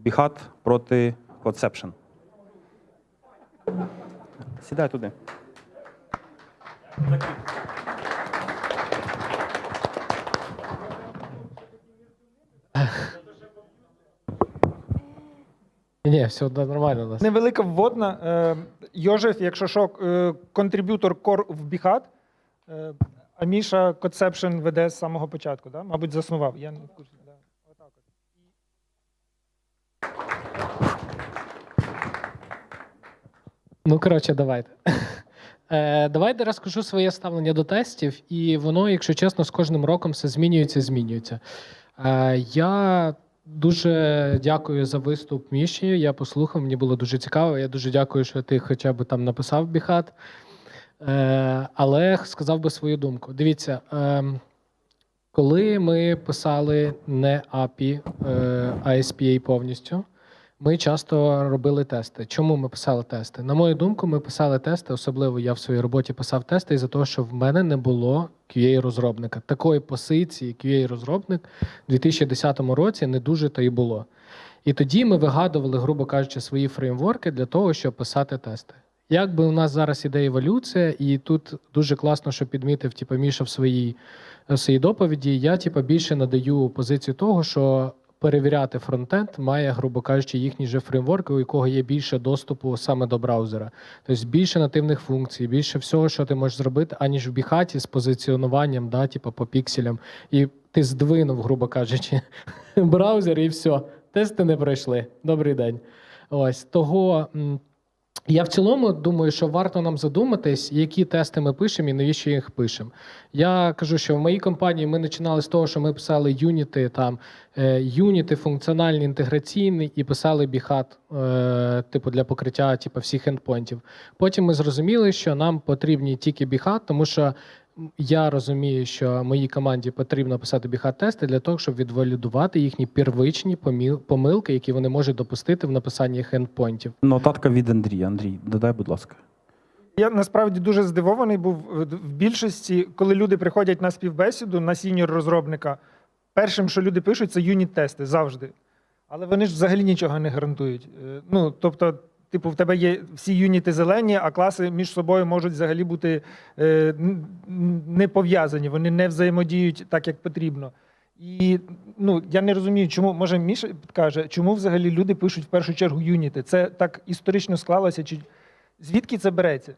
Біхат проти Conception. Сідай туди. Ні, все нормально у нас. Невелика вводна. Е, Йожеф, якщо що, е, контриб'ютор кор в Біхат, е, а Міша Conception веде з самого початку, да? мабуть, заснував. Я не в курсі. Да. Отак от. Ну, коротше, давайте. Е, давайте розкажу своє ставлення до тестів, і воно, якщо чесно, з кожним роком все змінюється, змінюється. Е, я дуже дякую за виступ Міші. Я послухав, мені було дуже цікаво. Я дуже дякую, що ти хоча б там написав біхат. Е, але сказав би свою думку. Дивіться, е, коли ми писали не API, е, а SPA повністю, ми часто робили тести. Чому ми писали тести? На мою думку, ми писали тести, особливо я в своїй роботі писав тести, із-за того, що в мене не було QA-розробника. Такої позиції QA-розробник у 2010 році не дуже то і було. І тоді ми вигадували, грубо кажучи, свої фреймворки для того, щоб писати тести. Якби у нас зараз іде еволюція, і тут дуже класно, що підмітив типу, Міша в своїй, в своїй доповіді. Я типу, більше надаю позицію того, що перевіряти фронтенд має, грубо кажучи, їхній же фреймворк, у якого є більше доступу саме до браузера. Тобто більше нативних функцій, більше всього, що ти можеш зробити, аніж в біхаті з позиціонуванням, да, типу, по пікселям. І ти здвинув, грубо кажучи, браузер, і все. Тести не пройшли. Добрий день. Ось того. Я в цілому думаю, що варто нам задуматись, які тести ми пишемо і навіщо їх пишемо. Я кажу, що в моїй компанії ми починали з того, що ми писали юніти, там е, юніти функціональні, інтеграційні, і писали біхат, е, типу для покриття типу, всіх ендпойнтів. Потім ми зрозуміли, що нам потрібні тільки біхат, тому що я розумію, що моїй команді потрібно писати біхат-тести для того, щоб відвалідувати їхні первичні помилки, які вони можуть допустити в написанні їх ендпойнтів. Нотатка від Андрія. Андрій, додай, будь ласка. Я насправді дуже здивований був в більшості, коли люди приходять на співбесіду на сіньор розробника. Першим, що люди пишуть, це юніт-тести завжди. Але вони ж взагалі нічого не гарантують. Е, Ну, тобто, типу, в тебе є всі юніти зелені, а класи між собою можуть взагалі бути е, не пов'язані, вони не взаємодіють так, як потрібно. І ну, я не розумію, чому, може, Міша підкаже, чому взагалі люди пишуть в першу чергу юніти? Це так історично склалося, чи звідки це береться?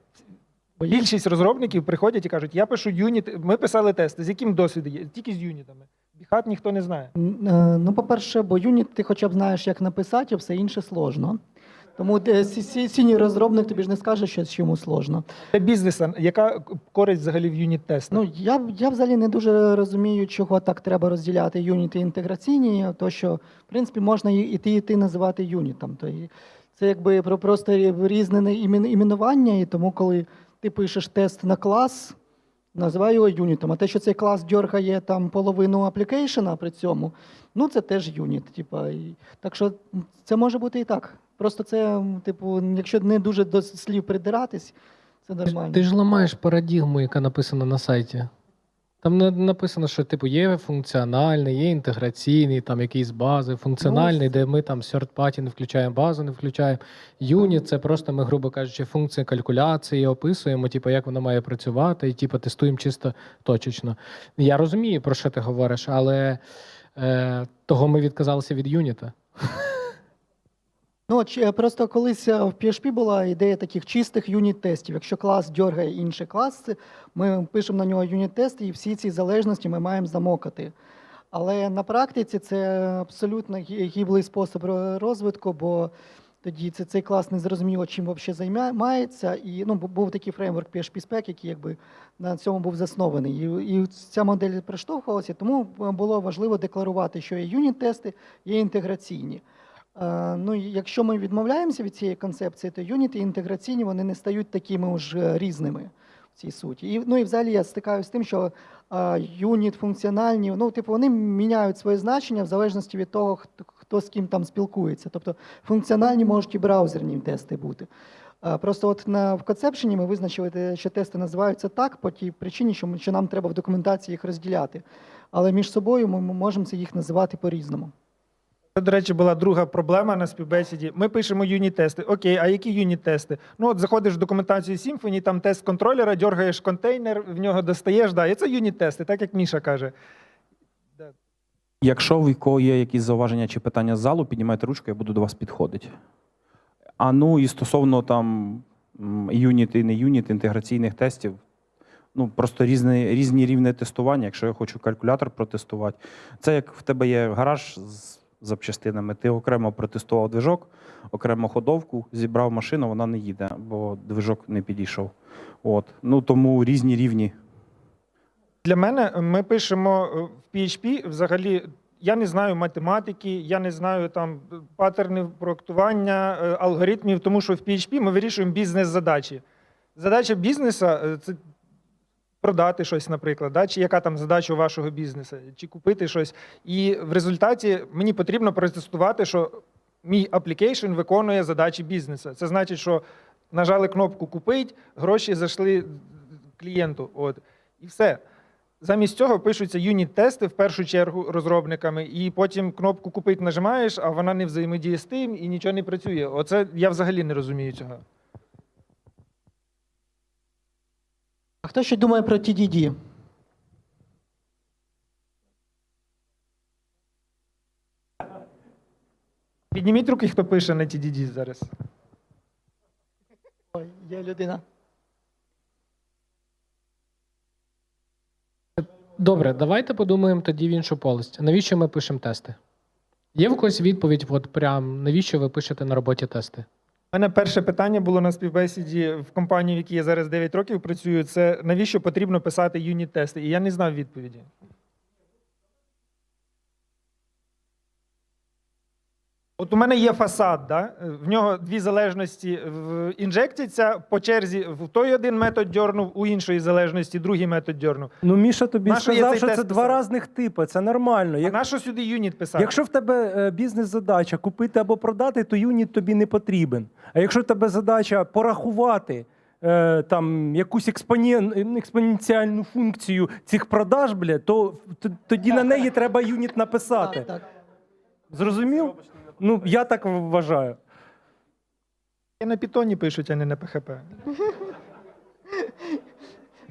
Більшість розробників приходять і кажуть, я пишу юніт, ми писали тести, з яким досвідом є? Тільки з юнітами. Біхат ніхто не знає. Е, Ну, по-перше, бо юніт ти хоча б знаєш, як написати, а все інше сложно. Тому е, сі- сі- сіній розробник тобі ж не скаже, що чому сложно. Для бізнесу, яка користь взагалі в юніт-тестах? Ну, я, я взагалі не дуже розумію, чого так треба розділяти юніти інтеграційні, то що, в принципі, можна і і ти, і ти називати юнітом. То і це якби про просто різне імен- іменування, і тому, коли ти пишеш тест на клас, називай його юнітом. А те, що цей клас дьоргає там половину аплікейшена при цьому, ну це теж юніт. Типа, і, так що це може бути і так. Просто це, типу, якщо не дуже до слів придиратись, це нормально. Ти ж ламаєш парадігму, яка написана на сайті. Там не написано, що типу є функціональний, є інтеграційний, там якийсь бази, функціональний, де ми там third party не включаємо, базу не включаємо. Юніт це просто ми, грубо кажучи, функції калькуляції описуємо, типу, як вона має працювати, і типу, тестуємо чисто точечно. Я розумію, про що ти говориш, але е, того ми відказалися від юніта. Ну, просто колись е, в PHP була ідея таких чистих юніт-тестів. Якщо клас дьоргає інший клас, ми пишемо на нього юніт-тести, і всі ці залежності ми маємо замокати. Але на практиці це абсолютно гіблий спосіб розвитку, бо тоді це, цей клас не зрозуміло, чим взагалі займається. І ну, був такий фреймворк PHP Spec, який якби на цьому був заснований. І, і ця модель приштовхувалася, тому було важливо декларувати, що є юніт-тести, є інтеграційні. Е, Ну, якщо ми відмовляємося від цієї концепції, то юніти інтеграційні вони не стають такими ж е, різними в цій суті. І, ну і взагалі я стикаюся з тим, що е, юніт функціональні, ну, типу, вони міняють своє значення в залежності від того, хто, хто з ким там спілкується. Тобто функціональні можуть і браузерні тести бути. Просто от на в концепшені ми визначили, що тести називаються так по тій причині, що, ми, що нам треба в документації їх розділяти. Але між собою ми можемо їх називати по-різному. Це, до речі, була друга проблема на співбесіді. Ми пишемо юніт-тести. Окей, а які юніт-тести? Ну, от заходиш в документацію Symfony, там тест контролера, дергаєш контейнер, в нього достаєш, да, і це юніт-тести, так як Міша каже. Якщо в кого є якісь зауваження чи питання з залу, піднімайте ручку, я буду до вас підходити. А ну і стосовно там юніт і не юніт інтеграційних тестів, ну просто різні, різні рівні тестування. Якщо я хочу калькулятор протестувати, це як в тебе є гараж з запчастинами. Ти окремо протестував движок, окремо ходовку, зібрав машину, вона не їде, бо движок не підійшов. От. Ну тому різні рівні. Для мене ми пишемо е, в PHP взагалі. Я не знаю математики, я не знаю там паттернів проектування, е, алгоритмів, тому що в PHP ми вирішуємо бізнес-задачі. Задача бізнесу е, це продати щось, наприклад, да? чи яка там задача у вашого бізнесу, чи купити щось. І в результаті мені потрібно протестувати, що мій аплікейшн виконує задачі бізнесу. Це значить, що нажали кнопку Купить, гроші зайшли клієнту. От. І все. Замість цього пишуться юніт-тести в першу чергу розробниками, і потім кнопку Купить нажимаєш, а вона не взаємодіє з тим і нічого не працює. Оце я взагалі не розумію цього. А хто ще думає про TDD? Підніміть руки, хто пише на TDD зараз. Ой, є людина. Добре, давайте подумаємо тоді в іншу полость. Навіщо ми пишемо тести? Є в когось відповідь, от прям навіщо ви пишете на роботі тести? У мене перше питання було на співбесіді в компанії, в якій я зараз 9 років працюю. Це навіщо потрібно писати юніт-тести? І я не знав відповіді. От у мене є фасад, да? в нього дві залежності інжектяться по черзі. В той один метод дьорнув, у іншої залежності другий метод дьорнув. Ну, Міша тобі Нащо сказав, що це два різних типи, це нормально. А Як, на що сюди юніт писати? якщо в тебе е, бізнес-задача купити або продати, то юніт тобі не потрібен. А якщо в тебе задача порахувати е, там, якусь експонен- експоненціальну функцію цих продаж, бля, то тоді на неї треба юніт написати. Так, так. Зрозумів? Ну, я так вважаю. І на питоні пишуть, а не на ПХП.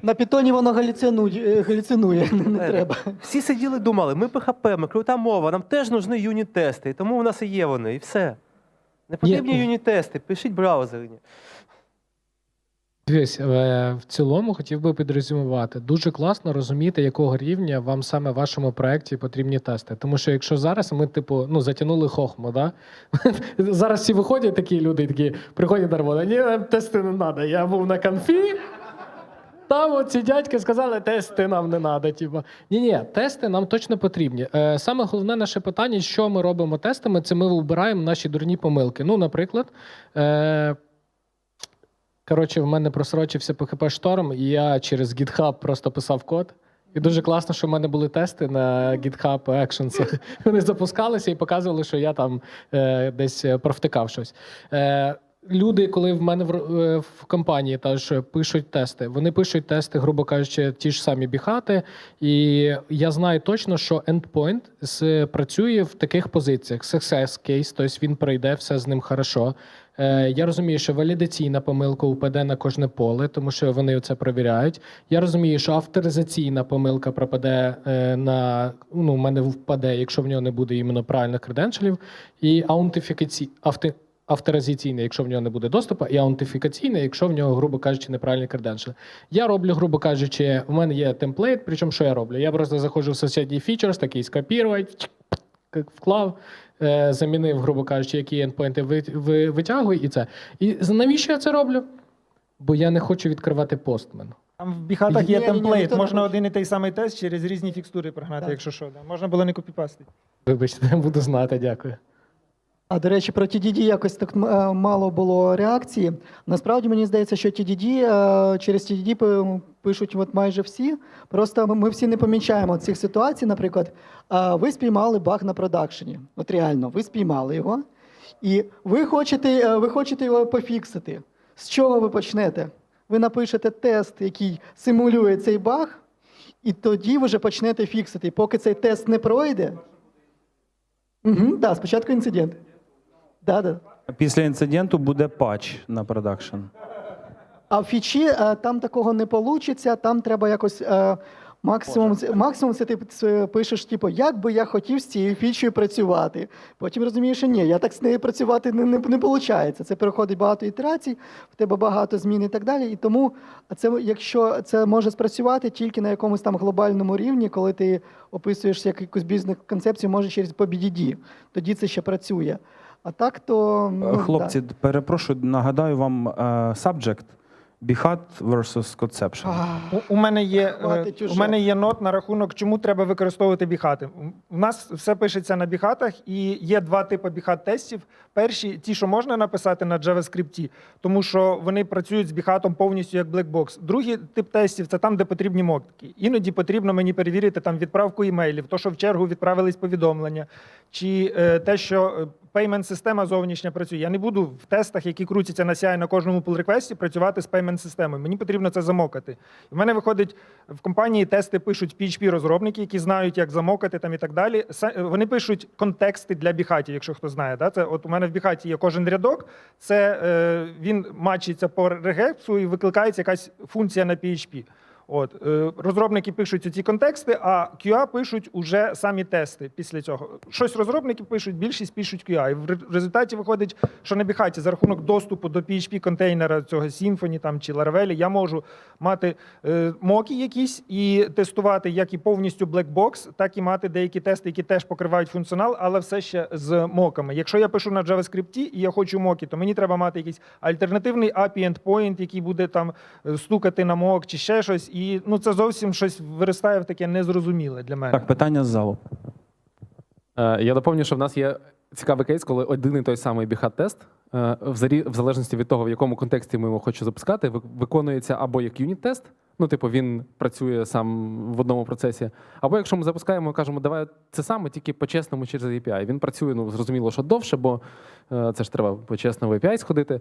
На питоні воно галюцинує, галюцинує, не, не Е, треба. Всі сиділи, думали, ми ПХП, ми крута мова, нам теж нужні юніт-тести, і тому у нас і є вони, і все. Не потрібні юніт-тести, пишіть браузери. Дивись, е, в цілому хотів би підрезюмувати. Дуже класно розуміти, якого рівня вам саме в вашому проєкті потрібні тести. Тому що якщо зараз ми, типу, ну, затягнули хохму, да? зараз всі виходять такі люди, такі приходять на роботу, ні, нам тести не треба. Я був на конфі. Там от ці дядьки сказали, тести нам не треба. Типу. Ні, ні, тести нам точно потрібні. Е, саме головне наше питання, що ми робимо тестами, це ми вибираємо наші дурні помилки. Ну, наприклад, е, коротше, в мене просрочився PHP шторм, і я через GitHub просто писав код. І дуже класно, що в мене були тести на GitHub Actions. Вони запускалися і показували, що я там е, десь е, провтикав щось. Е, люди, коли в мене в, е, в компанії теж пишуть тести, вони пишуть тести, грубо кажучи, ті ж самі біхати. І я знаю точно, що endpoint працює в таких позиціях: success case, тобто він пройде, все з ним хорошо. Е, я розумію, що валідаційна помилка упаде на кожне поле, тому що вони це перевіряють. Я розумію, що авторизаційна помилка пропаде е, на ну, в мене впаде, якщо в нього не буде іменно правильних креденшалів, і аутентифікацій авти. Авторизаційне, якщо в нього не буде доступу, і аутентифікаційне, якщо в нього, грубо кажучи, неправильний креденшал. Я роблю, грубо кажучи, в мене є темплейт, причому що я роблю? Я просто заходжу в сусідній фічерс, такий скопірувати, вклав, е, замінив, грубо кажучи, які ендпойнти ви, ви, витягую, і це. І навіщо я це роблю? Бо я не хочу відкривати постмен. Там в біхатах є Ні, ні, ні, темплейт, можна один і той самий тест через різні фікстури прогнати, Так. якщо що. Да. Можна було не копіпастити. Вибачте, я буду знати, дякую. А до речі, про TDD якось так е, мало було реакції. Насправді мені здається, що TDD, е, через TDD пишуть от майже всі. Просто ми- всі не помічаємо цих ситуацій. Наприклад, е, ви спіймали баг на продакшені. От реально, ви спіймали його, і ви хочете, ви хочете його пофіксити. З чого ви почнете? Ви напишете тест, який симулює цей баг, і тоді ви вже почнете фіксити. Поки цей тест не пройде, Угу, да, спочатку інцидент. Да, да. Після інциденту буде патч на продакшн. А в фічі е, там такого не вийде, там треба якось. е, Максимум, максимум це ти пишеш, типу, як би я хотів з цією фічею працювати. Потім розумієш, що ні, я так з нею працювати не, не, не виходить. Це переходить багато ітерацій, в тебе багато змін і так далі. І тому це, якщо це може спрацювати тільки на якомусь там глобальному рівні, коли ти описуєш як якусь бізнес-концепцію, може через по BDD, тоді це ще працює. А так то ну, Хлопці, да. перепрошую, нагадаю вам е, subject Bihat versus Conception. А, У, у мене є е, Хватить у мене є нот на рахунок, чому треба використовувати біхати. У нас все пишеться на біхатах, і є два типи біхат-тестів. Перші, ті, що можна написати на JavaScript, тому що вони працюють з біхатом повністю як блекбокс. Другий тип тестів це там, де потрібні мокки. Іноді потрібно мені перевірити там відправку імейлів, то що в чергу відправились повідомлення, чи е, те, що пеймент система зовнішня працює. Я не буду в тестах, які крутяться на CI на кожному pull реквесті працювати з пеймент системою. Мені потрібно це замокати. І в мене виходить в компанії тести пишуть PHP розробники, які знають, як замокати там і так далі. Вони пишуть контексти для біхатів, якщо хто знає. Да? Це от у мене в біхаті є кожен рядок. Це е, він мачиться по регексу і викликається якась функція на PHP. От е, розробники пишуть ці контексти, а QA пишуть уже самі тести після цього. Щось розробники пишуть, більшість пишуть QA. І в результаті виходить, що на біхаті за рахунок доступу до PHP контейнера цього Symfony там чи Laravel я можу мати е, моки якісь і тестувати як і повністю blackbox, так і мати деякі тести, які теж покривають функціонал, але все ще з моками. Якщо я пишу на JavaScript і я хочу моки, то мені треба мати якийсь альтернативний API endpoint, який буде там е, стукати на мок чи ще щось. І ну це зовсім щось виростає в таке незрозуміле для мене. Так, питання з залу. Е, Я доповню, що в нас є цікавий кейс, коли один і той самий біхат-тест, е, в зарі- в залежності від того, в якому контексті ми його хочемо запускати, ви- виконується або як юніт-тест, ну, типу, він працює сам в одному процесі, або якщо ми запускаємо і кажемо, давай це саме, тільки по-чесному через API. Він працює, ну, зрозуміло, що довше, бо е, це ж треба по-чесному в API сходити.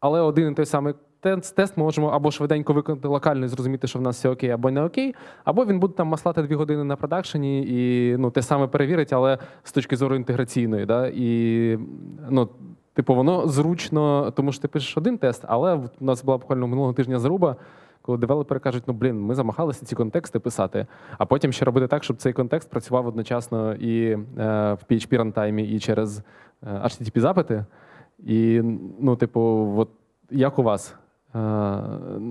Але один і той самий тест, тест ми можемо або швиденько виконати локально і зрозуміти, що в нас все окей, або не окей, або він буде там маслати дві години на продакшені і ну, те саме перевірить, але з точки зору інтеграційної. Да? І ну, типу, воно зручно, тому що ти пишеш один тест, але у нас була буквально минулого тижня заруба. Коли девелопери кажуть, ну блін, ми замахалися ці контексти писати, а потім ще робити так, щоб цей контекст працював одночасно і е, в PHP рантаймі, і через е, HTTP запити. І ну, типу, от як у вас? Е,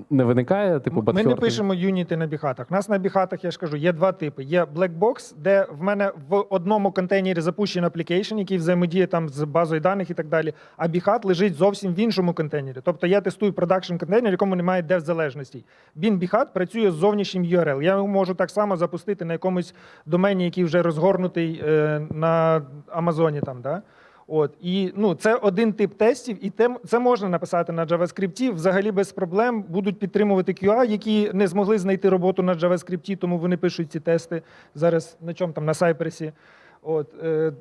не виникає, типу, Ми не пишемо юніти на біхатах. У нас на біхатах, я ж кажу, є два типи. Є Blackbox, де в мене в одному контейнері запущений application, який взаємодіє там з базою даних і так далі. А біхат лежить зовсім в іншому контейнері. Тобто я тестую продакшн контейнер, якому немає дев залежностей. Він біхат працює з зовнішнім URL. Я його можу так само запустити на якомусь домені, який вже розгорнутий е, на Амазоні. Там, да? От і ну це один тип тестів, і те це можна написати на JavaScript, взагалі без проблем будуть підтримувати QA, які не змогли знайти роботу на JavaScript, тому вони пишуть ці тести зараз на чому там на Cypress. От е,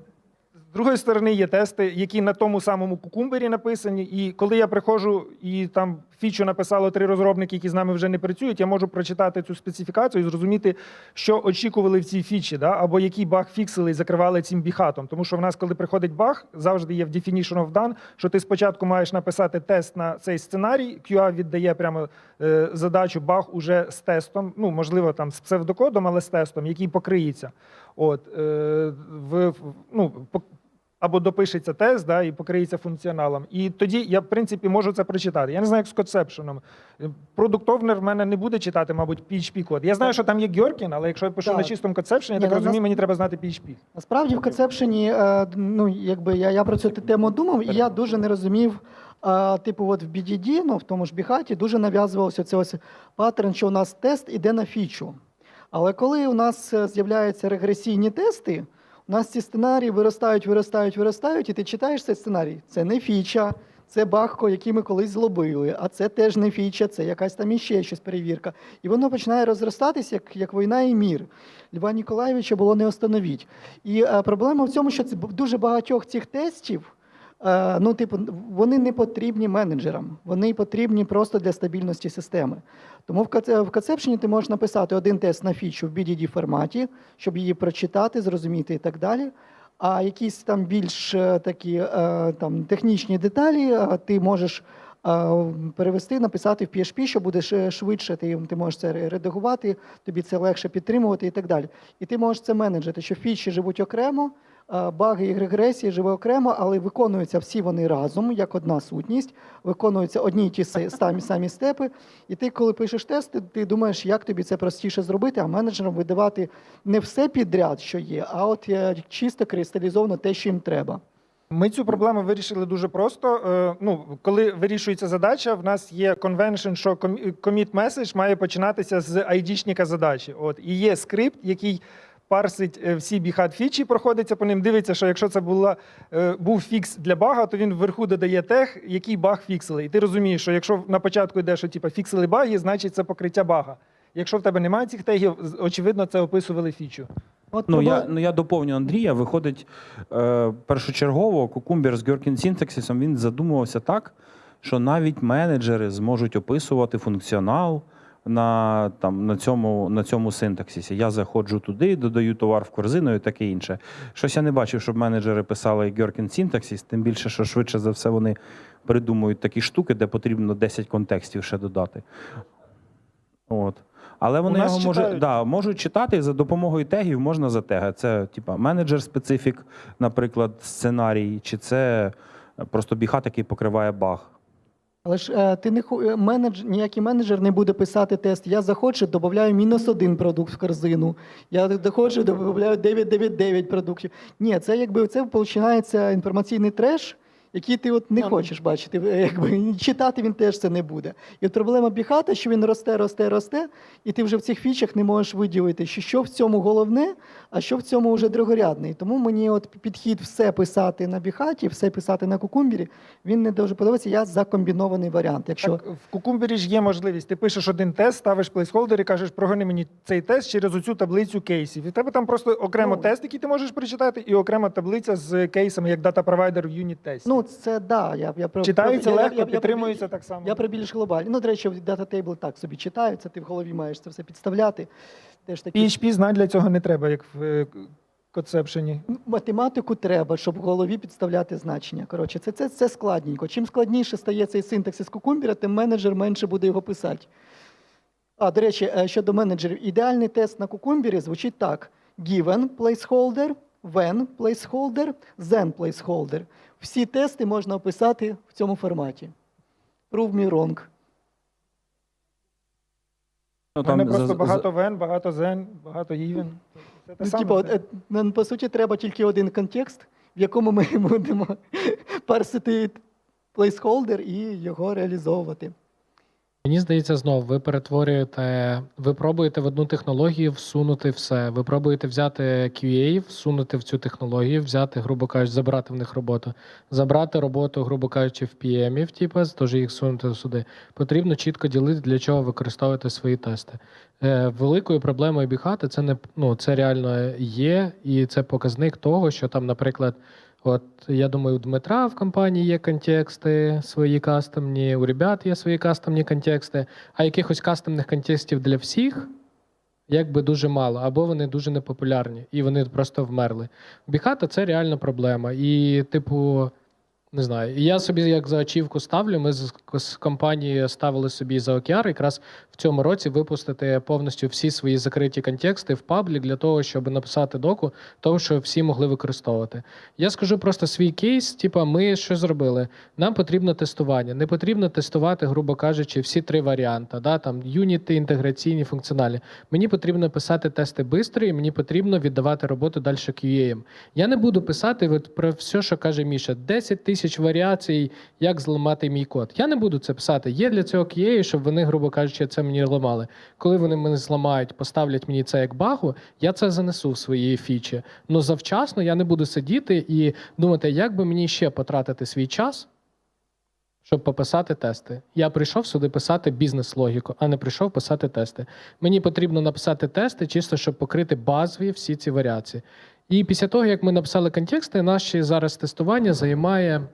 другої сторони, є тести, які на тому самому кукумбері написані. І коли я приходжу і там фічу написало три розробники, які з нами вже не працюють, я можу прочитати цю специфікацію і зрозуміти, що очікували в цій фічі, да? або який баг фіксили і закривали цим біхатом. Тому що в нас, коли приходить баг, завжди є в definition of done, що ти спочатку маєш написати тест на цей сценарій, QA віддає прямо е, задачу баг уже з тестом, ну можливо, там з псевдокодом, але з тестом, який покриється. От е, в ну або допишеться тест, да, і покриється функціоналом. І тоді я, в принципі, можу це прочитати. Я не знаю, як з концепшеном. Продукт овнер в мене не буде читати, мабуть, PHP код. Я знаю, що там є Георкін, але якщо я пишу Так. на чистому концепшені, я так ну, розумію, нас- мені треба знати PHP. Насправді в концепшені, е, ну якби я, я про цю тему думав, і я дуже не розумів. е, Типу, от в BDD, ну в тому ж біхаті, дуже нав'язувався цей ось паттерн, що у нас тест іде на фічу. Але коли у нас е, з'являються регресійні тести, нас ці сценарії виростають, виростають, виростають, і ти читаєш цей сценарій. Це не фіча, це бахко, який ми колись злобили, а це теж не фіча, це якась там іще щось перевірка. І воно починає розростатись, як, як війна і мір. Льва Ніколаєвича було не остановіть. І а, проблема в цьому, що це дуже багатьох цих тестів. Е, Ну, типу, вони не потрібні менеджерам, вони потрібні просто для стабільності системи. Тому в концепшені ти можеш написати один тест на фічу в BDD форматі, щоб її прочитати, зрозуміти і так далі. А якісь там більш е, такі е, там, технічні деталі ти можеш перевести, написати в PHP, що буде швидше, ти, ти можеш це редагувати, тобі це легше підтримувати і так далі. І ти можеш це менеджити, що фічі живуть окремо, баги і регресії живуть окремо, але виконуються всі вони разом, як одна сутність, виконуються одні й ті самі самі степи. І ти, коли пишеш тест, ти, ти думаєш, як тобі це простіше зробити, а менеджерам видавати не все підряд, що є, а от е, чисто кристалізовано те, що їм треба. Ми цю проблему вирішили дуже просто. Е, Ну, коли вирішується задача, в нас є конвеншн, що commit message має починатися з айдішника задачі. От і є скрипт, який парсить е, всі біхат фічі, проходиться по ним. Дивиться, що якщо це була е, був фікс для бага, то він вверху додає тег, який баг фіксили. І ти розумієш, що якщо на початку йде, що типу, фіксили баги, значить це покриття бага. Якщо в тебе немає цих тегів, очевидно, це описували фічу. От Ну, я, ну, я доповню Андрія. Виходить, е, першочергово Кукумбер з Gherkin синтаксисом він задумувався так, що навіть менеджери зможуть описувати функціонал на, там, на, цьому, на цьому синтаксисі. Я заходжу туди, додаю товар в корзину і таке інше. Щось я не бачив, щоб менеджери писали Gherkin синтаксис, тим більше, що швидше за все вони придумують такі штуки, де потрібно 10 контекстів ще додати. От. Але вони його можуть, да, можуть читати за допомогою тегів можна затегати. Це типа менеджер специфік, наприклад, сценарій, чи це просто біхат, який покриває баг. Але ж е, ти не е, менедж, ніякий менеджер не буде писати тест. Я захочу, додаю мінус один продукт в корзину. Я захочу, додаю 999 продуктів. Ні, це якби це починається інформаційний треш, який ти от не хочеш бачити. Е, Якби читати він теж це не буде. І от проблема біхата, що він росте, росте, росте, і ти вже в цих фічах не можеш виділити, що, що в цьому головне, а що в цьому вже другорядний. Тому мені от підхід все писати на біхаті, все писати на кукумбірі, він не дуже подобається. Я за комбінований варіант. Якщо Так, в Кукумбері ж є можливість. Ти пишеш один тест, ставиш плейсхолдер і кажеш, прогони мені цей тест через оцю таблицю кейсів. І в тебе там просто окремо Ну. тест, який ти можеш прочитати, і окрема таблиця з кейсами, як дата провайдер в юніт тесті. ну це да, я, я про Читається я- я- легко, я- я про підтримується так само. Я про більш глобальні. Ну, до речі, дата тейбл так собі читаються, ти в голові маєш це все підставляти. Теж такі PHP знань для цього не треба, як в е, концепшені. математику треба, щоб в голові підставляти значення. Коротше, це, це, це складненько. Чим складніше стає цей синтаксис кукумбіра, тим менеджер менше буде його писати. А, до речі, е, щодо менеджерів, ідеальний тест на кукумбірі звучить так: given placeholder, when placeholder, then placeholder. Всі тести можна описати в цьому форматі. Prove me wrong. Ну, У мене просто за- багато вен, багато зен, багато even. Це те Ну, саме. типу, от, е, нам, по суті, треба тільки один контекст, в якому ми будемо парсити placeholder і його реалізовувати. Мені здається, знов ви перетворюєте, ви пробуєте в одну технологію всунути все. Ви пробуєте взяти QA, всунути в цю технологію, взяти, грубо кажучи, забрати в них роботу, забрати роботу, грубо кажучи, в PM, типу, теж їх сунути сюди. Потрібно чітко ділити, для чого використовувати свої тести. Е, великою проблемою біхати це не ну, це реально є, і це показник того, що там, наприклад. От я думаю, у Дмитра в компанії є контексти свої кастомні, у ребят є свої кастомні контексти, а якихось кастомних контекстів для всіх якби дуже мало, або вони дуже непопулярні, і вони просто вмерли. Біхата це реальна проблема. І, типу, не знаю, і я собі як за очівку ставлю. Ми з, з компанією ставили собі за OKR якраз в цьому році випустити повністю всі свої закриті контексти в паблік для того, щоб написати доку, того, що всі могли використовувати. Я скажу просто свій кейс. Типа, ми що зробили? Нам потрібно тестування. Не потрібно тестувати, грубо кажучи, всі три варіанти. Да? Там юніти, інтеграційні, функціональні. Мені потрібно писати тести швидко, і мені потрібно віддавати роботу далі QA. Я не буду писати от про все, що каже Міша, 10 тисяч варіацій, як зламати мій код. Я не буду це писати. Є для цього QA, щоб вони, грубо кажучи, це мені ламали. Коли вони мене зламають, поставлять мені це як багу, я це занесу в свої фічі. Ну завчасно я не буду сидіти і думати, як би мені ще потратити свій час. Щоб пописати тести. Я прийшов сюди писати бізнес-логіку, а не прийшов писати тести. Мені потрібно написати тести, чисто щоб покрити базові всі ці варіації. І після того, як ми написали контексти, наше зараз тестування займає.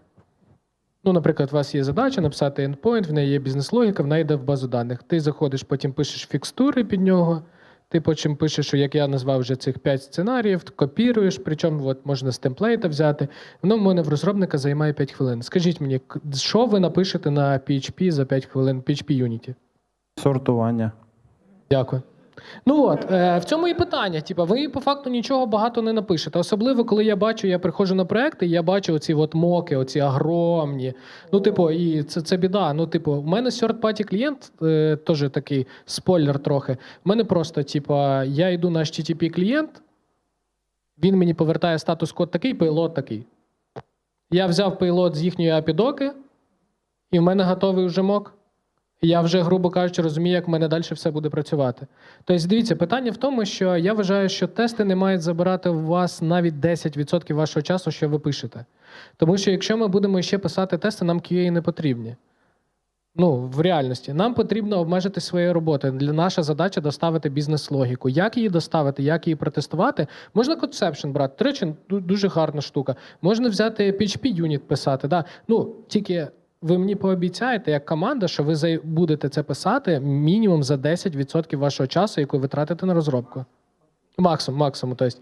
Ну, наприклад, у вас є задача написати endpoint, в неї є бізнес-логіка, вона йде в базу даних. Ти заходиш, потім пишеш фікстури під нього, Ти потім пишеш, що як я назвав вже цих 5 сценаріїв, копіруєш, причому от можна з темплейта взяти. Воно в мене в розробника займає 5 хвилин. Скажіть мені, що ви напишете на PHP за 5 хвилин PHP Unity? Сортування. Дякую. Ну от, е, в цьому і питання. Типа, ви по факту нічого багато не напишете. Особливо, коли я бачу, я приходжу на проекти, і я бачу оці от моки, оці огромні. Ну, типу, і це, це біда. Ну, типу, у мене third party клієнт, е, теж такий спойлер трохи. У мене просто, типа, я йду на HTTP клієнт, він мені повертає статус код такий, пейлот такий. Я взяв пейлот з їхньої API-доки, і в мене готовий вже мок. Я вже, грубо кажучи, розумію, як в мене далі все буде працювати. Тобто, дивіться, питання в тому, що я вважаю, що тести не мають забирати у вас навіть 10% вашого часу, що ви пишете. Тому що якщо ми будемо ще писати тести, нам QA не потрібні. Ну, в реальності. Нам потрібно обмежити свої роботи. Для наша задача доставити бізнес-логіку. Як її доставити, як її протестувати? Можна Conception брати. Ду- дуже гарна штука. Можна взяти PHP юніт писати. Да. Ну, тільки ви мені пообіцяєте, як команда, що ви будете це писати мінімум за 10% вашого часу, яку ви тратите на розробку. Максимум, максимум. Тобто.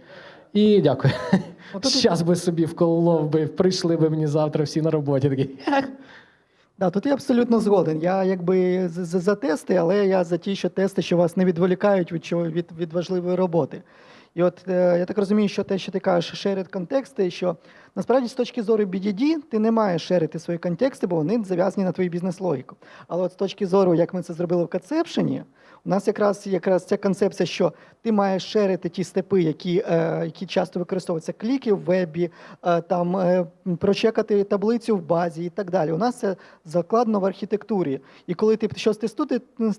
І дякую. Зараз би собі вколов би, прийшли би мені завтра всі на роботі. Такі. Да, тут я абсолютно згоден. Я якби з- з- за тести, але я за ті, що тести, що вас не відволікають від, від, від важливої роботи. І от е, я так розумію, що те, що ти кажеш, шерить контексти, що насправді з точки зору BDD ти не маєш шерити свої контексти, бо вони зав'язані на твою бізнес-логіку. Але от з точки зору, як ми це зробили в Conception, у нас якраз якраз ця концепція, що ти маєш шерити ті степи, які, е, які часто використовуються кліки в вебі, е, там е, прочекати таблицю в базі і так далі. У нас це закладено в архітектурі. І коли ти щось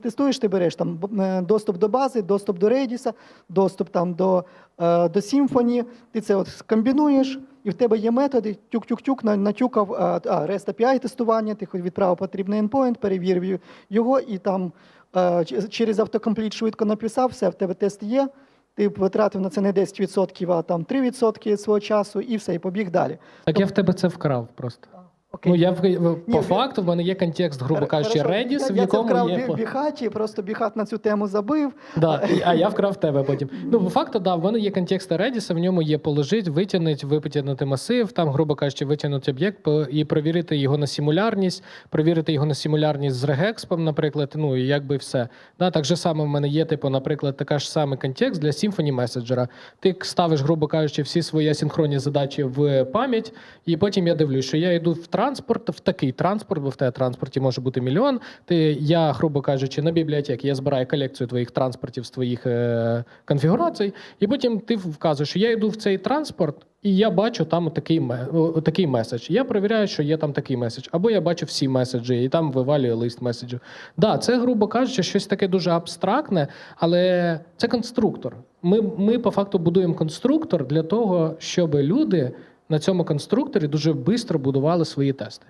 тестуєш, ти береш там е, доступ до бази, доступ до Redis, доступ там до, е, до Symfony, ти це от скомбінуєш. І в тебе є методи, тюк-тюк-тюк, натюкав а, а, REST API тестування, ти відправив потрібний endpoint, перевірив його, і там е, через автокомпліт швидко написав, все, в тебе тест є, ти витратив на це не 10%, а там 3% свого часу, і все, і побіг далі. Так я в тебе це вкрав просто. Окей. Ну, я в, по Ні, факту в мене є контекст, грубо кажучи. Redis, я, в я це вкрав є. по- біхаті, просто біхат на цю тему забив. Да, а я вкрав тебе потім. Ну, по факту, да, в мене є контекст Redis, в ньому є положить, витягнути, витягнути масив, там, грубо кажучи, витягнути об'єкт і провірити його на симулярність, провірити його на симулярність з регекспом, наприклад, ну і якби все. Да, так же саме в мене є, типу, наприклад, така ж саме контекст для Symfony меседжера. Ти ставиш, грубо кажучи, всі свої асинхронні задачі в пам'ять, і потім я дивлюсь, що я йду в транспорт, в такий транспорт, бо в тебе транспорті може бути мільйон. Ти, я, грубо кажучи, на бібліотеки я збираю колекцію твоїх транспортів з твоїх е, конфігурацій, і потім ти вказуєш, що я йду в цей транспорт, і я бачу там такий, такий меседж. Я перевіряю, що є там такий меседж. Або я бачу всі меседжі, і там вивалюю лист меседжів. Да, це, грубо кажучи, щось таке дуже абстрактне, але це конструктор. Ми, ми по факту будуємо конструктор для того, щоб люди на цьому конструкторі дуже швидко будували свої тести.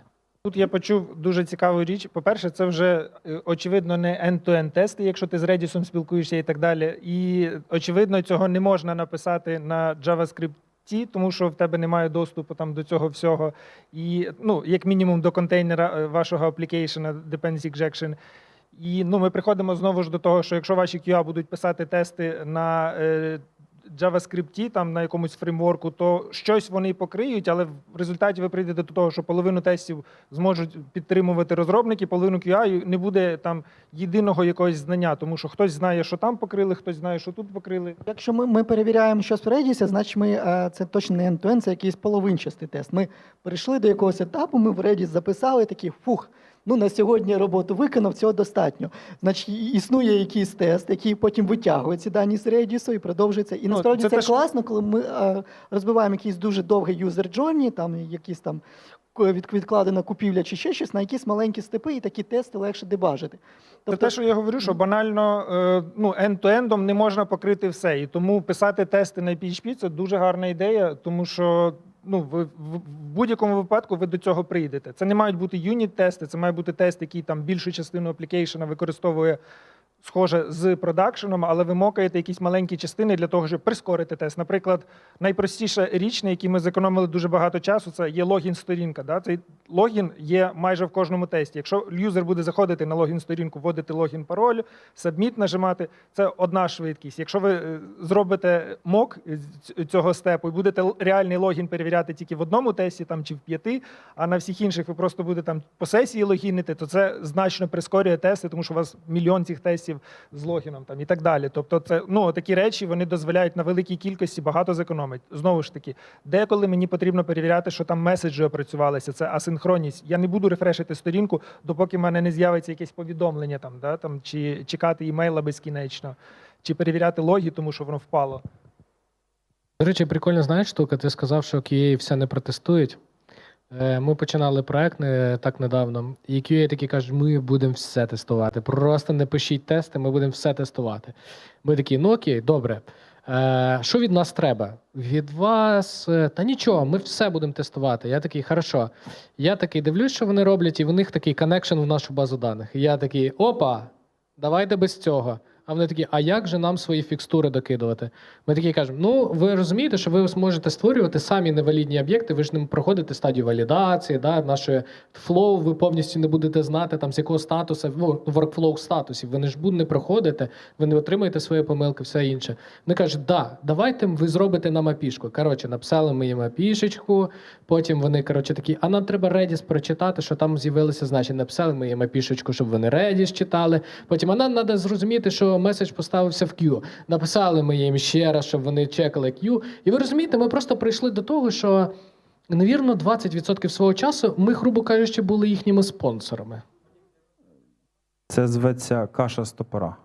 Тут я почув дуже цікаву річ. По-перше, це вже е, очевидно не end-to-end тести, якщо ти з Redis спілкуєшся і так далі. І очевидно, цього не можна написати на JavaScript, тому що в тебе немає доступу там до цього всього. І ну, як мінімум до контейнера е, вашого application, dependency injection. І ну, ми приходимо знову ж до того, що якщо ваші QA будуть писати тести на е, JavaScript, там на якомусь фреймворку, то щось вони покриють, але в результаті ви прийдете до того, що половину тестів зможуть підтримувати розробники, половину QA не буде там єдиного якогось знання, тому що хтось знає, що там покрили, хтось знає, що тут покрили. Якщо ми, ми перевіряємо в Redis, значить ми, е, це точно не end-to-end, це якийсь половинчастий тест. Ми перейшли до якогось етапу, ми в Redis записали такі фух. Ну, на сьогодні роботу виконав, цього достатньо. Значить, існує якийсь тест, який потім витягує ці дані з Redis і продовжується. І Ну, насправді це це, теж- класно, коли ми е, розбиваємо якийсь дуже довгий user journey, там якісь там від, відкладена купівля чи ще щось на якісь маленькі степи, і такі тести легше дебажити. Це те, що я говорю, що банально е, ну, end-to-end не можна покрити все. І тому писати тести на PHP це дуже гарна ідея, тому що ну, ви в будь-якому випадку ви до цього прийдете. Це не мають бути юніт-тести, це має бути тест, який там більшу частину аплікейшена використовує схоже з продакшеном, але ви мокаєте якісь маленькі частини для того, щоб прискорити тест. Наприклад, найпростіша річ, на якій ми зекономили дуже багато часу, це є логін-сторінка. Да? Цей логін є майже в кожному тесті. Якщо юзер буде заходити на логін сторінку, вводити логін, пароль, сабміт нажимати, це одна швидкість. Якщо ви е, зробите мок цього степу і будете реальний логін перевіряти тільки в одному тесті там чи в п'яти, а на всіх інших ви просто будете там по сесії логінити, то це значно прискорює тести, тому що у вас мільйон цих тестів з логіном там і так далі. Тобто, це ну такі речі вони дозволяють на великій кількості багато зекономити. Знову ж таки, деколи мені потрібно перевіряти, що там меседжі опрацювалися. Це асинхронність. Я не буду рефрешити сторінку, допоки в мене не з'явиться якесь повідомлення там, да, там чи чекати імейла безкінечно, чи перевіряти логі, тому що воно впало. До речі, прикольно, знаєш штука, ти сказав, що QA все не протестують. Е, Ми починали проект не так недавно, і QA такі кажуть, ми будемо все тестувати. Просто не пишіть тести, ми будемо все тестувати. Ми такі, ну окей, добре. Е, Що від нас треба? Від вас е, та нічого, ми все будемо тестувати. Я такий, хорошо. Я такий дивлюсь, що вони роблять, і в них такий коннекшн в нашу базу даних. Я такий, опа, давайте без цього. А вони такі, а як же нам свої фікстури докидувати? Ми такі кажемо: ну ви розумієте, що ви зможете створювати самі невалідні об'єкти, ви ж не проходите стадію валідації, да, нашої флоу ви повністю не будете знати, там, з якого статусу, ну, workflow статусів. Ви не ж будь не проходите, ви не отримаєте свої помилки, все інше. Вони кажуть, да, давайте ви зробите нам апішку. Коротше, написали ми їм апішечку, потім вони коротше, такі, а нам треба Redis прочитати, що там з'явилося значення. Написали ми їм апішечку, щоб вони Redis читали. Потім а нам треба зрозуміти, що меседж поставився в Q. Написали ми їм ще раз, щоб вони чекали Q. І ви розумієте, ми просто прийшли до того, що, навірно, 20% свого часу ми, грубо кажучи, були їхніми спонсорами. Це зветься каша з топора.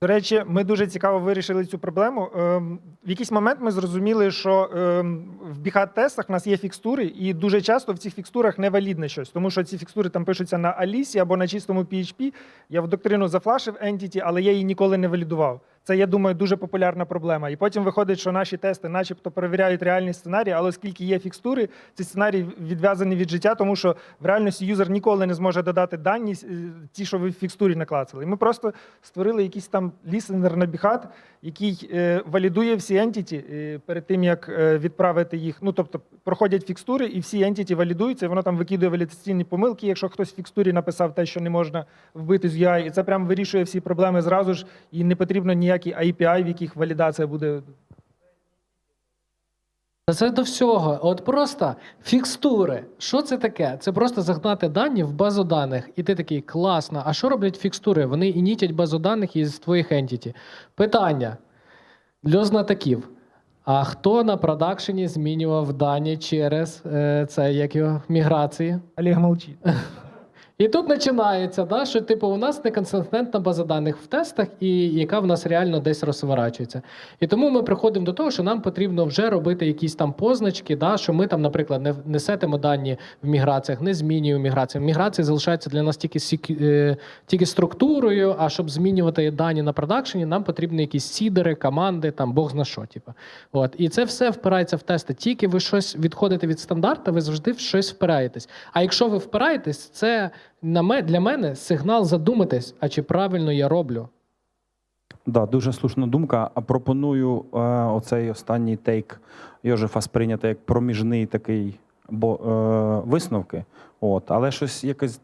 До речі, ми дуже цікаво вирішили цю проблему. Ем, В якийсь момент ми зрозуміли, що ем, в біхат-тестах в нас є фікстури, і дуже часто в цих фікстурах невалідне щось, тому що ці фікстури там пишуться на Алісі або на чистому PHP. Я в доктрину зафлашив Entity, але я її ніколи не валідував. Це, я думаю, дуже популярна проблема. І потім виходить, що наші тести, начебто, перевіряють реальні сценарії, але оскільки є фікстури, ці сценарії відв'язані від життя, тому що в реальності юзер ніколи не зможе додати дані, е, ті, що ви в фікстурі наклацали. І ми просто створили якийсь там лісенер на біхат, який е, валідує всі ентіті перед тим, як е, відправити їх. Ну, тобто, проходять фікстури, і всі ентіті валідуються, і воно там викидує валідаційні помилки, якщо хтось в фікстурі написав те, що не можна вбити з UI. І це прям вирішує всі проблеми зразу ж, і не потрібно ніякі API, в яких валідація буде. Це до всього. От просто фікстури. Що це таке? Це просто загнати дані в базу даних. І ти такий класно. А що роблять фікстури? Вони інітять базу даних із твоїх ентіті. Питання для знатоків. А хто на продакшені змінював дані через е, це як його міграції? Олег молчить. І тут починається, да, що типу у нас неконсистентна база даних в тестах, і яка в нас реально десь розворачується. І тому ми приходимо до того, що нам потрібно вже робити якісь там позначки, да, що ми там, наприклад, не, не сетимо дані в міграціях, не змінюємо міграції. Міграції залишаються для нас тільки, е, тільки структурою, а щоб змінювати дані на продакшені, нам потрібні якісь сідери, команди, там Бог зна що. Типу. От. І це все впирається в тести. Тільки ви щось відходите від стандарта, ви завжди в щось впираєтесь. А якщо ви впираєтесь, це для мене сигнал задуматись, а чи правильно я роблю. Да, дуже слушна думка. А пропоную е, оцей останній тейк Йожефа сприйняти як проміжний такий бо, е, висновки. От, але щось якась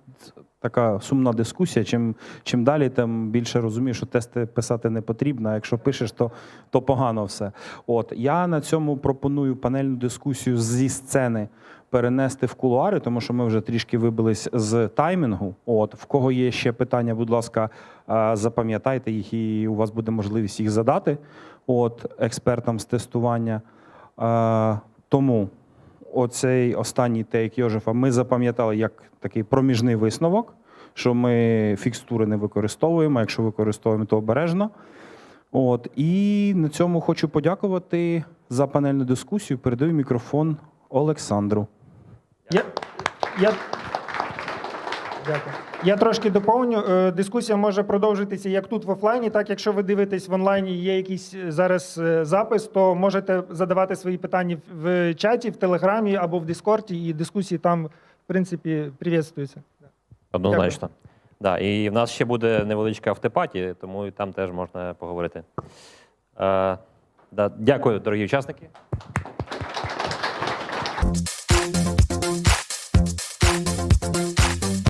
така сумна дискусія. Чим, чим далі, тим більше розумію, що тести писати не потрібно. А якщо пишеш, то, то погано все. От я на цьому пропоную панельну дискусію зі сцени. Перенести в кулуари, тому що ми вже трішки вибились з таймінгу. От в кого є ще питання, будь ласка, е, запам'ятайте їх, і у вас буде можливість їх задати. От експертам з тестування. Е, Тому оцей останній тейк Йожефа ми запам'ятали як такий проміжний висновок, що ми фікстури не використовуємо, якщо використовуємо, то обережно. От і на цьому хочу подякувати за панельну дискусію. Передаю мікрофон Олександру. Я, я, дякую. я трошки доповню. Е, Дискусія може продовжитися як тут в офлайні, так якщо ви дивитесь в онлайні, є якийсь е, зараз е, запис, то можете задавати свої питання в- чаті, в Телеграмі або в Дискорді, і дискусії там, в принципі, привітствуються. Однозначно. Да, і в нас ще буде невеличка автопаті, тому і там теж можна поговорити. Е, да, дякую, дорогі учасники.